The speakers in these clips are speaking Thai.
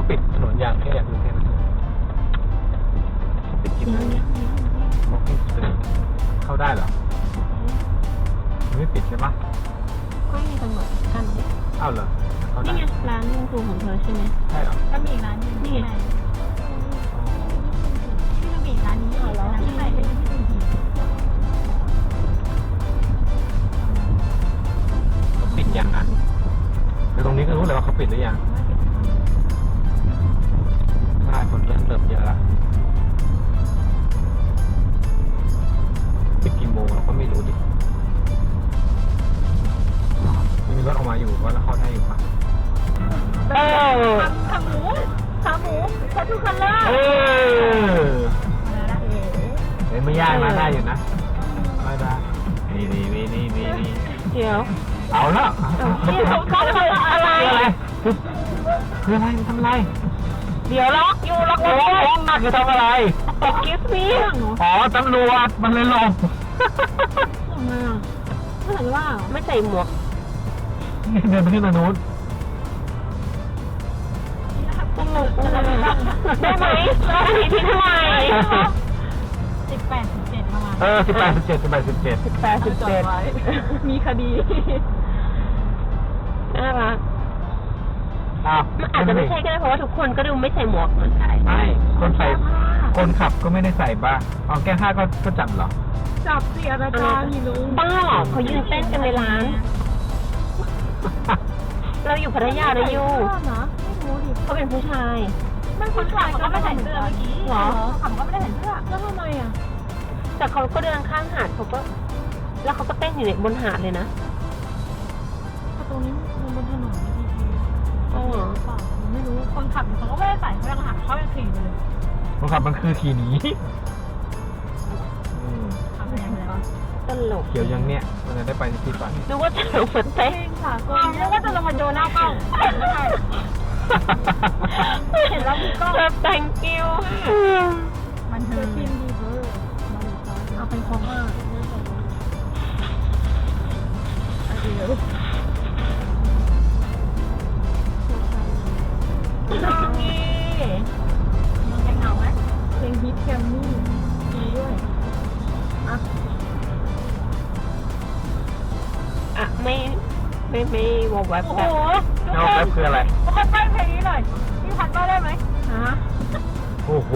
าปิดถนนยางแค่อยากรู้แค่นั้นปิดกินอะไรเดี๋ยว Walking Street เข้าได้เหรอมันไม่ปิดใช่ปะก็มีกำหนดกันเนี่ยอ้าวเหรอเข้าได้นี่ไงร้านลุงครูของเธอใช่ไหมใช่เหรอก็มีอีกร้านหนึงนี่ที่ไหนที่มันมีอีกร้านนี้อยู่ร้านที่ไหนเป็นที่ดูดีเขาปิดยังอะแต่ตรงนี้ก็รู้เลยว่าเขาปิดหรือยัง ใช่คนเริ่มเติมเยอะละปิดกี่โมงเราก็ไม่รู้ดิมันมีรถออกมาอยู่ว่าเราเข้าได้อยู่ปะเออขาหมูขาหมูขอทุกคนเลยเออเฮ้ยไม่ยากมาได้อยู่นะไม่ได้นี่นี่นี่นี่นี่นี่เดี๋ยวเอาละนี่เขาเขาทำอะไรคืออะไรคือคืออะไรมันทำอะไร เดี๋ยวล็อกอยู่ล็อกโอ้ไว้ยหนักจะทำอะไร excuse me อ๋อตำรวจมันเลยหลบทำไมอะไม่เห็นว่าไม่ใส่หมวกเดินไปขึ้นทางนู้นได้ไหมนาทีที่เท่าไหร่สิบแปดสิบเจ็ดประมาณเออสิบแปดสิบเจ็ดสิบแปดสิบเจ็ดสิบแปดสิบเจ็ดมีคดีน่ารัก อ้าวมันอาจจะไม่ใช่ก็ได้เพราะว่าทุกคนก็ดูไม่ใส่หมวกเหมือนกันไม่คนใส่คนขับก็ไม่ได้ใส่บ้าเอาแก้ผ้าก็ก็จับเหรอ จับเสียราคานี่ลุงบ้าเหรอเขายืนเต้นกันในร้าน เราอยู่พัทยาเราอยู่เหรอไม่รู้ดิเขาเป็นผู้ชายมันคนขับเขาก็ไม่ใส่เสื้อเมื่อกี้เหรอขับก็ไม่ได้ใส่เสื้อแล้วทำไมอะแต่เขาก็เดินข้างหาดเขาก็ แล้วเขาก็เต้นอยู่ในบนหาดเลยนะ คนขับเขาก็ไม่ได้ใส่เขายังหักเขายังขี่ไปเลยคนขับมันคือขี่หนีอืมขับไปยังไงวะตลกเขียวยังเนี่ยมันจะได้ไปที่ก่อนนึกว่าจะลงมาเต้นสากลแล้วก็จะลงมาโยนหน้ากล้องไม่ใช่เห็นแล้วมีกล้องแบบ thank you มันเธอทีมดีเบอร์เอาเป็นคอมเมอร์ เหงาไหมเพลงฮิตแกมมี่มีด้วยอะอะไม่ไม่ไม่วอลแวบโอ้แบโหบเอาแป๊บคืออะไรเขาไปเพลงนี้หน่อยพี่พัดก็ได้ไหมฮะโอ้โห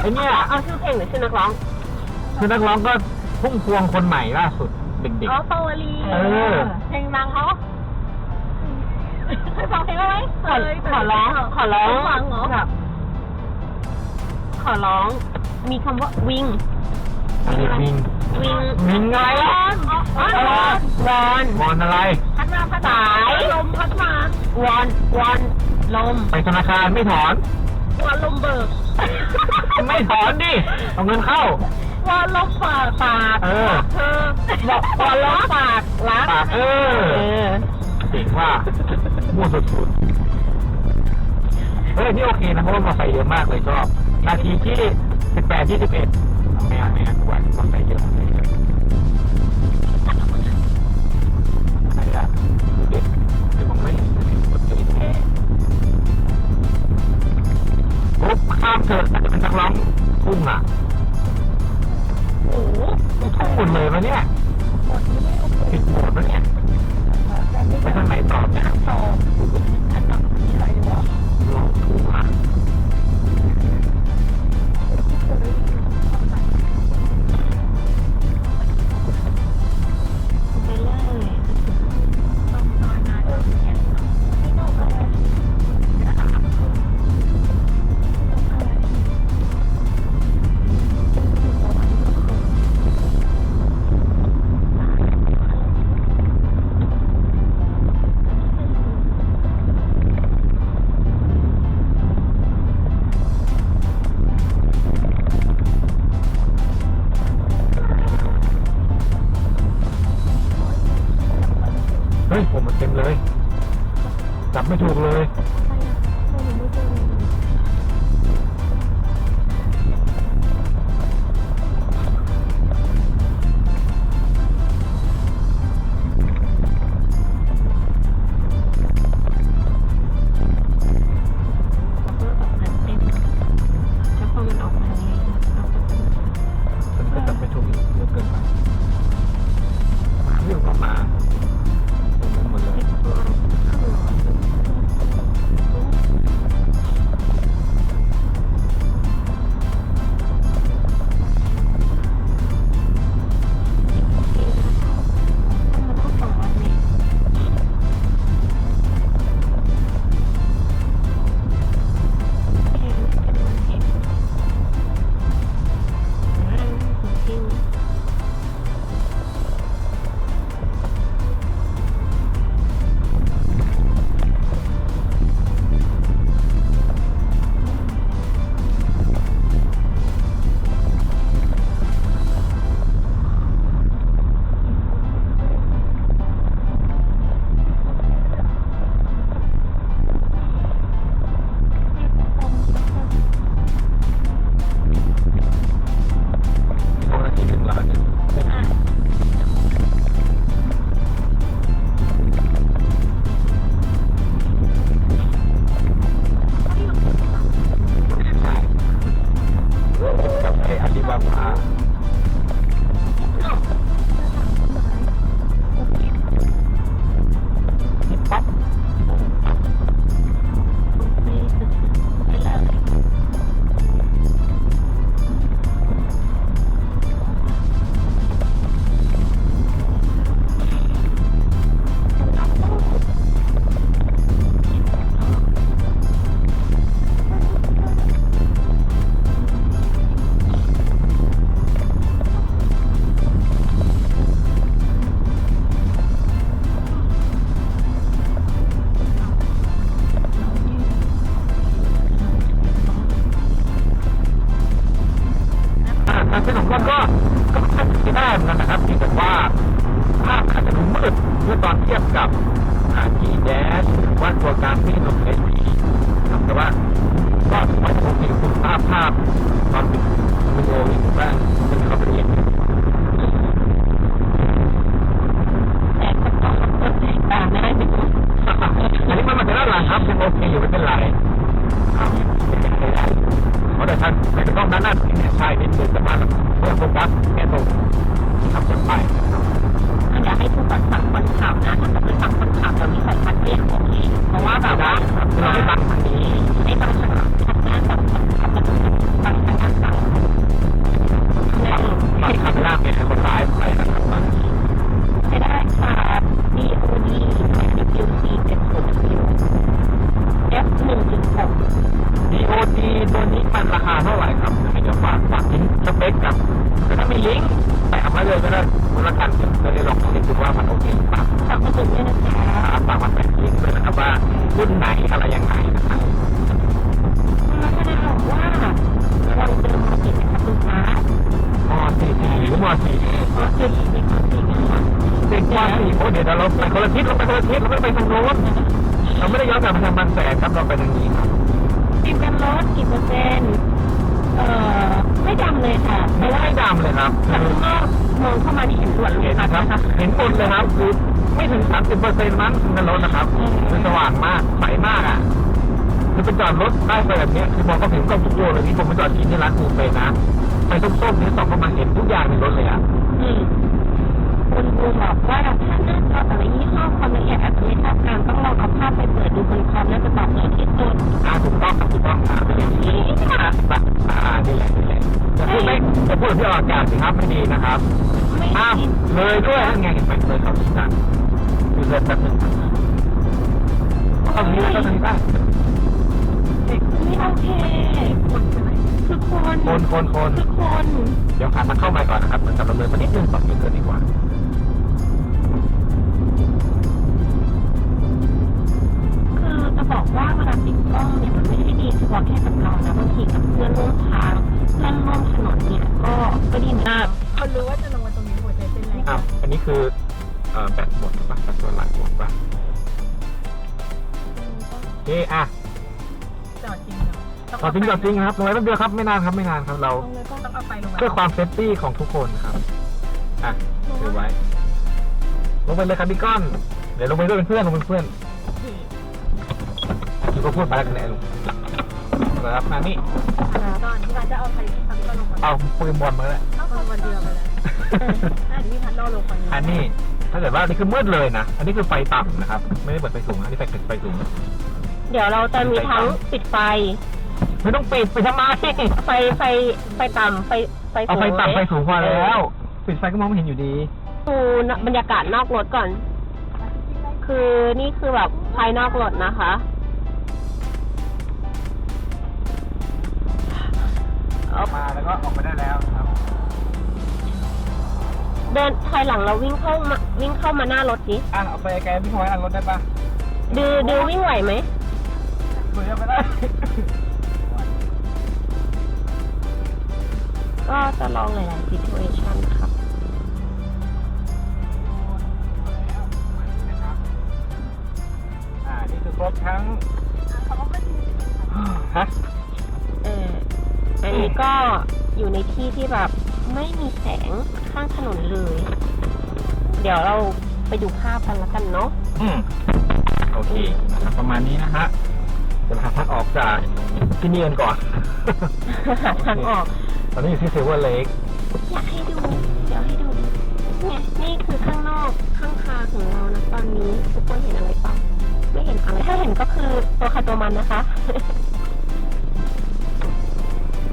ไอเนี่ย เอาชื่อเพลงหรือชื่อนักร้อง คือนักร้องก็พุ่งพวงคนใหม่ล่าสุดเด็ก อ๋อปาวลีเออ เพลงดังเขา เคยฟังเพลงเขาไหมขอขอร้อง ขอร้องฟังเหรอแบบขอร้อง มีคำว่าวิงๆอะไรวิงวิงวิงอะไรล่ะอ๋อวอนวอนวอนอะไร พัดมาพัดสายลมพัดมาวอนวอนลม ไปธนาคารไม่ถอน วอนลมเบิก ไม่ถอนดิ เอาเงินเข้า วอนลมฝากฝากเออเธอบอกวอนลมฝากรักฝากเออ เออเจ๋งว่ามั่วสุดๆเฮ้ยนี่โอเคนะเพราะว่ามอเตอร์ไซค์เยอะมากเลยชอบนาทีที่สิบแปดที่สิบเอ็ดไม่เอาไม่เอากวนมอเตอร์ไซค์เยอะเตอร์ไซค์เยอะไหนล่ะดูดิเดี๋ยวมงไม่เห็นกดตีแท้ปุ๊บข้ามเถอะจะเป็นนักร้องทุ่งอะโอ้โหทุ่งหมดเลยปะเนี่ยผิดหมดปะเนี่ย ไปทางไหนต่อไปทางต่ออะไรวะลองดู ไม่ถูกเลย อ่าทางเส้นของมันก็ก็ค่อนข้ได้เหมือนกันนะครับเพียงแต่ว่าภาพอาจจะดูมืดเมื่อตอนเทียบกับหา G dash หรือว่าตัวการที่ลง HD ครับแต่ว่าก็ถือว่าโอเคคุณภาพภาพตอนวิดีโอนี่ถือว่าเป็นเข้าไปเรียนานหน้าเนี่ยใช่นิดนึงแต่ว่าเมื่อโฟกัสแค่ตรงทำกันไปนะครับอยากให้ทุกคนฟังคนขับนะถ้าเกิดฟังคนขับเรามีสัมผัสก็ยังโอเคเพราะว่าแบบว่าเราไม่ตังทางนี้ไม่ต้องทำงานแบบคนขับมันฟังทางด้นฝั่งฝั่งฝั่งข้างล่างเนี่ยให้คนร้ายไปนะครับบางทีไม่ได้ค่ะ DOD WC เป็นศูนย์คิว F หนึ่งถึงหก DOD ตัวนี้มันราคาเท่าไหร่ครับให้เดี๋ยวฝากฝากทิ้งสเปคกับแต่ถ้ามีลิงก์แปะเอาเลยก็ได้มูลค่าเดี๋ยวจะได้ลองเช็คดูว่ามันโอเคหรือเปล่าฝากมาถึงด้วยนะคะฝากมาแปะลิงก์เลยนะครับว่ารุ่นไหนอะไรยังไงนะครับแล้วก็ได้บอกว่าเราเดินมาติดกับลูกค้าม .4 หรือม .4 พอติดในความจริงนะคะเด็กม .4 โอ้เดี๋ยวเราไปคนละทิศเราไปคนละทิศเราไม่ไปทางโน้น เราไม่ได้ย้อนกลับมาทางบางแสนครับเราไปทางนี้ครับติดกันรถกี่เปอร์เซ็นต์เอ่อไม่ดำเลยค่ะไม่ได้ดำเลยครับแต่คือข้างนอกมองเข้ามานี่เห็นส่วนลเห็งนมาครับนะคะเห็นหมดเลยครับคือไม่ถึง 30เปอร์เซ็นต์มั้งในรถนะครับคือสว่างมากใสมากอะคือไปจอดรถได้ไปแบบเนี้ยคือมองก็เห็นกล้องทุกตัวเลยที่ผมไปจอดกินที่ร้านกูเปนะไปส้มๆนี่สองประมาณเห็นทุกอย่างในรถเลยอะ อืม คุณครูบอกว่าถ้าหน้าจอแต่ละยี่ห้อความละเอียดอาจจะไม่เท่ากันต้องลองเอาภาพไปเปิดดูบนคอมแล้วจะตอบโจทย์ที่สุดอ่าถูกต้องถูกต้องอ่าเป็นอย่างนี้นี่ค่ะอ่านี่แหละนี่แหละจะพูดไม่จะพูดที่ออกอากาศสิครับไม่ดีนะครับอ้าวเลยด้วยนั่นไงเห็นไหมเลยเขาที่นั่นคือเลยแป๊บนึงตรงนี้แล้วก็ทางนี้ได้ไม่โอเคคนใช่ไหมคือคนคนคนคนคือคน เดี๋ยวขามันเข้ามาก่อนนะครับมันจะดำเนินมานิดนึงก่อนเกินดีกว่า ว่าเวลาติดกล้องเนี่ยมันไม่ได้ดีเฉพาะแค่กับเรานะบางทีกับเพื่อนร่วมทางเพื่อนร่วมถนนเนี่ยก็ก็ดีนะคนรู้ว่าจะลงมาตรงนี้หัวใจเต้นแรงอ้าวอันนี้คือเอ่อแบตหมดหรือเปล่ะแบตตัวหลังหมดปะอะจอดจริงเหรอจอดจริงจอดจริงครับลงไปแป๊บเดียวครับไม่นานครับไม่นานครับเราลงเลยก็ต้องเอาไปลงไปเพื่อความเซฟตี้ของทุกคนครับอะถือไว้ลงไปเลยครับพี่ก้อน เดี๋ยวลงไปด้วยเป็นเพื่อนลงเป็นเพื่อน คือก็พูดไปแล้วกันแหละลุงนะครับมานี่ตอนที่เราจะเอาไปทำก็ลงมาเอาปืนบอลมาแล้วเอาคนวันเดียวไปแล้วอันนี้พัดล่อลงไปอันนี้ถ้าเกิดว่าอันนี้คือมืดเลยนะ อันนี้คือไฟต่ำนะครับ ไม่ได้เปิดไฟสูงนะอันนี้ไฟไฟสูง เดี๋ยวเราจะมีทั้งปิดไฟ ไม่ต้องปิดไปทำไมไฟไฟไฟต่ำไฟไฟเอาสูงไฟต่ำไฟสูงพอเแล้ว ปิดไฟก็มองไม่เห็นอยู่ดีดูบรรยากาศนอกรถก่อน คือนี่คือแบบภายนอกรถนะคะ ออกมาแล้วก็ออกมาได้แล้วครับ เดินถอยหลังเราวิ่งเข้ามาวิ่งเข้ามาหน้ารถดิอะเอาไปไกลๆพี่พลอยอันรถได้ปะดือดือวิ่งไหวไหมเผื่อไม่ได้ ก็จะลองหลายๆ situation นะครับ อ่านี่คือครบทั้งฮะเอออันนี้ ก็อยู่ในที่ที่แบบไม่มีแสงข้างถนนเลย เดี๋ยวเราไปดูภาพกันแล้วกันเนาะอืมโอเคนะครับประมาณนี้นะฮะจะมาหาทางออกจากที่นี่กันก่อน หาทางออก ตอนนี้อยู่ที่เซเวอร์เลกอยากให้ดู เดี๋ยวให้ดูเนี่ยนี่คือข้างนอกข้างคาของเรานะตอนนี้ทุกคนเห็นอะไรเปล่าไม่เห็นอะไรถ้าเห็นก็คือตัวใครตัวมันนะคะ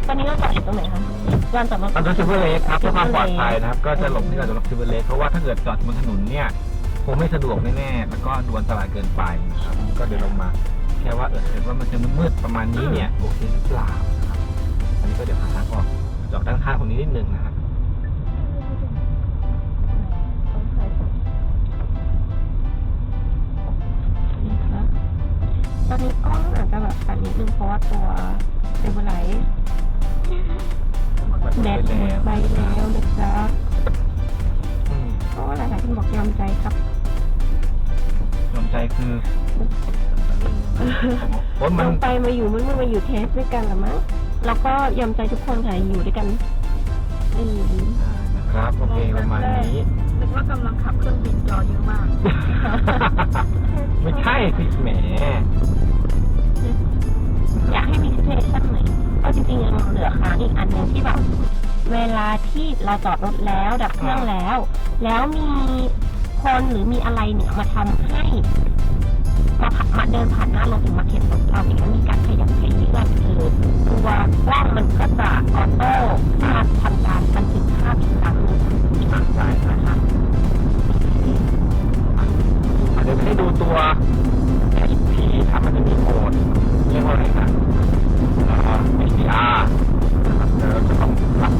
ตอนนี้เราจอดอยู่ตรงไหนคะลานจอดรถตอนนี้เซเวอร์เลกครับเพื่อความปลอดภัยนะครับ ก็จะหลบที่เราจะหลบเซเวอร์เลกเพราะว่าถ้าเกิดจอดบนถนนเนี่ยคงไม่สะดวกแน่ๆแล้วก็ดูอันตรายเกินไปนะครับก็เดี๋ยวลงมา แค่ว่าเออเกิดว่ามันจะมืดๆประมาณนี้เนี่ยโอเคหรือเปล่านะครับอันนี้ก็เดี๋ยวหาทางออกจอดด้านข้างตรงนี้นิดนึงนะครับนี่ค่ะตอนนี้กล้องอาจจะแบบสั่นนิดนึงเพราะว่าตัวเซเวอร์ไลท์ แบตหมดไปแล้วนะจ๊ะอืมเพราะว่าหลายๆคนบอกยอมใจครับสนใจคือรถมันลงไปมาอยู่มันไม่มาอยู่เทสด้วยกันหรอมั้งแล้วก็ยอมใจทุกคนค่ะอยู่ด้วยกันอืมครับโอเคประมาณนี้นึกว่ากำลังขับเครื่องบินจอเยอะมาก ไม่ใช่สิแหมอยากให้มี situation ไหนก็ จริงๆยังเหลือค้างอีกอันหนึ่งที่แบบเวลาที่เราจอดรถแล้วดับเครื่องแล้ว แล้วมีคนหรือมีอะไรเนี่ยมาทำให้มาผ่านมาเดินผ่านหน้ารถหรือมาเข็นรถเราอย่างนี้ยมีการขยับขยื่นคือตัวกล้องมันก็จะออโต้มาทำการบันทึกภาพอีกครั้งหนึ่งใช่ครับนะคะเดี๋ยวให้ดูตัว HP ครับมันจะมีโหมดเรียกว่าอะไรนะ ไอ่อ HDR นะครับเดี๋ยวเราจะต้องรับ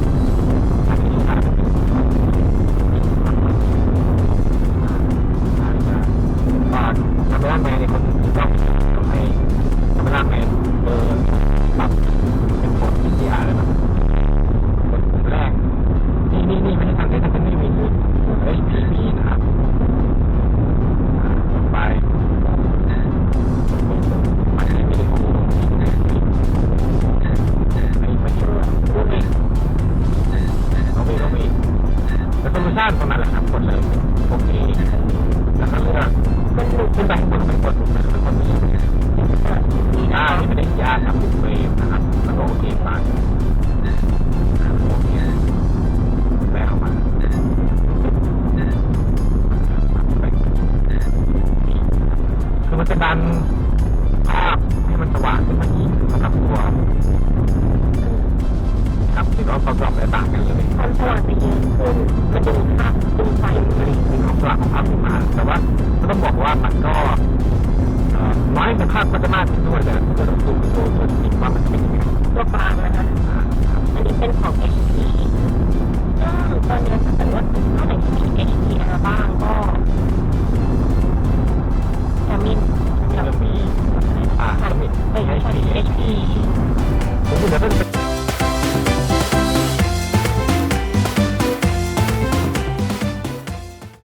ความประมาแต่ว่าก็ต้องบอกว่ามันก็น้อยกว่าคาดก็จะมากด้วยแต่ก็ต้องดูตัวตัวจริงว่ามันเป็นยังไงตัวกลางนะคะอันนี้เป็นของ HP ซึ่งตอนนี้ถ้าเกิดว่าถ้าไหนที่มีะไรบ้างก็จะมีจะมีอ่าจะมีไม่ใช่ HP ผมคิดว่าเป็น